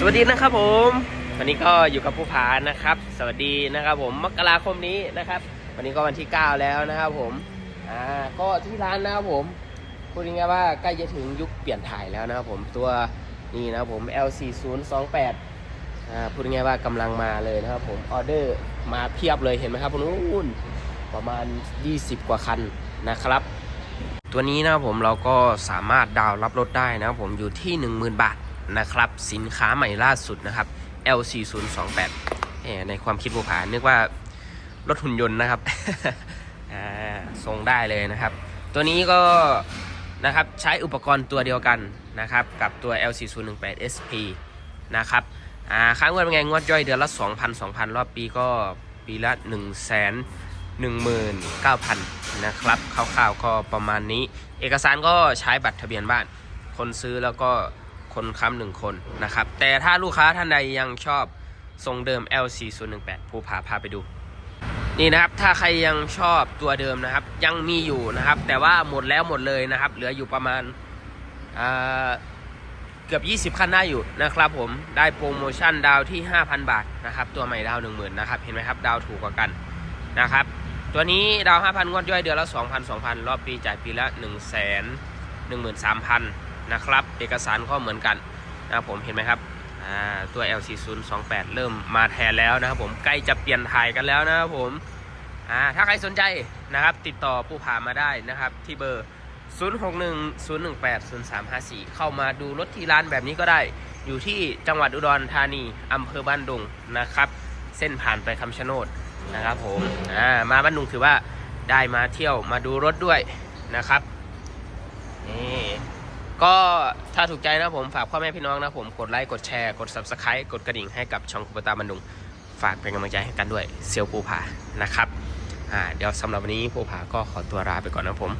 สวัสดีนะครับผมวันนี้ก็อยู่กับผู้ผานะครับ สวัสดีนะครับผมมกราคมนี้นะครับ วันนี้ก็วันที่ 9 แล้วนะครับผมอ่าก็ที่ร้านนะครับผมพูดง่ายๆว่าใกล้จะถึงยุคเปลี่ยนถ่ายแล้วนะครับผมตัวนี้นะครับผม L4028 อ่าพูดง่ายๆว่ากำลังมาเลยนะครับผมออเดอร์มาเพียบเลยเห็นไหมครับนู่นประมาณ 20 กว่าคันนะครับ ตัวนี้นะครับผมเราก็สามารถดาวรับรถได้นะครับผมอยู่ที่ 10,000 บาท นะครับ สินค้าใหม่ล่าสุดนะครับ L4028 แหมในความคิดผู้ผานึกว่ารถหุ่นยนต์นะครับทรงได้เลยนะครับ ตัวนี้ก็นะครับใช้อุปกรณ์ตัวเดียวกันนะครับ กับตัว L4018 SP นะครับค่างวดเป็นไงงวดย่อยเดือนละ 2,000 2,000 รอบปีก็ปีละ1 0 0 0 0 19,000 นะครับคร่าวๆก็ประมาณนี้ เอกสารก็ใช้บัตรทะเบียนบ้าน คนซื้อแล้วก็ คนค้ำหนึ่งคนนะครับ แต่ถ้าลูกค้าท่านใดยังชอบทรงเดิม L4018 ภูผาพาไปดู นี่นะครับ ถ้าใครยังชอบตัวเดิมนะครับ ยังมีอยู่นะครับ แต่ว่าหมดแล้วหมดเลยนะครับ เหลืออยู่ประมาณอ่าเกือบ 20 คันได้อยู่นะครับผมได้โปรโมชั่นดาวที่ 5,000 บาทนะครับ ตัวใหม่ดาว 10,000นะครับเห็นไหมครับดาวถูกกว่ากันนะครับ ตัวนี้ดาว 5,000งวดย่อยเดือนละ 2,000 2,000 รอบปีจ่ายปีละ1 1 3 0 0 0 นะครับ เอกสารก็เหมือนกันนะครับผมเห็นไหมครับตัว L4028 เริ่มมาแทนแล้วนะครับผมใกล้จะเปลี่ยนถ่ายกันแล้วนะครับผมถ้าใครสนใจนะครับ ติดต่อผู้พามาได้นะครับ ที่เบอร์ 0610180354 เข้ามาดูรถที่ร้านแบบนี้ก็ได้ อยู่ที่จังหวัดอุดรธานีอำเภอบ้านดุงนะครับ เส้นผ่านไปคำชะโนดนะครับผมมาบ้านดุงถือว่าได้มาเที่ยวมาดูรถด้วยนะครับนี่ ก็ถ้าถูกใจนะผมฝากพ่อแม่พี่น้องนะผมกดไลค์กดแชร์กด subscribe กดกระดิ่งให้กับช่องคุปตาบันดุง ฝากเป็นกำลังใจให้กันด้วยเซียวปูผานะครับอ่าเดี๋ยวสำหรับวันนี้ปูผาก็ขอตัวลาไปก่อนนะผม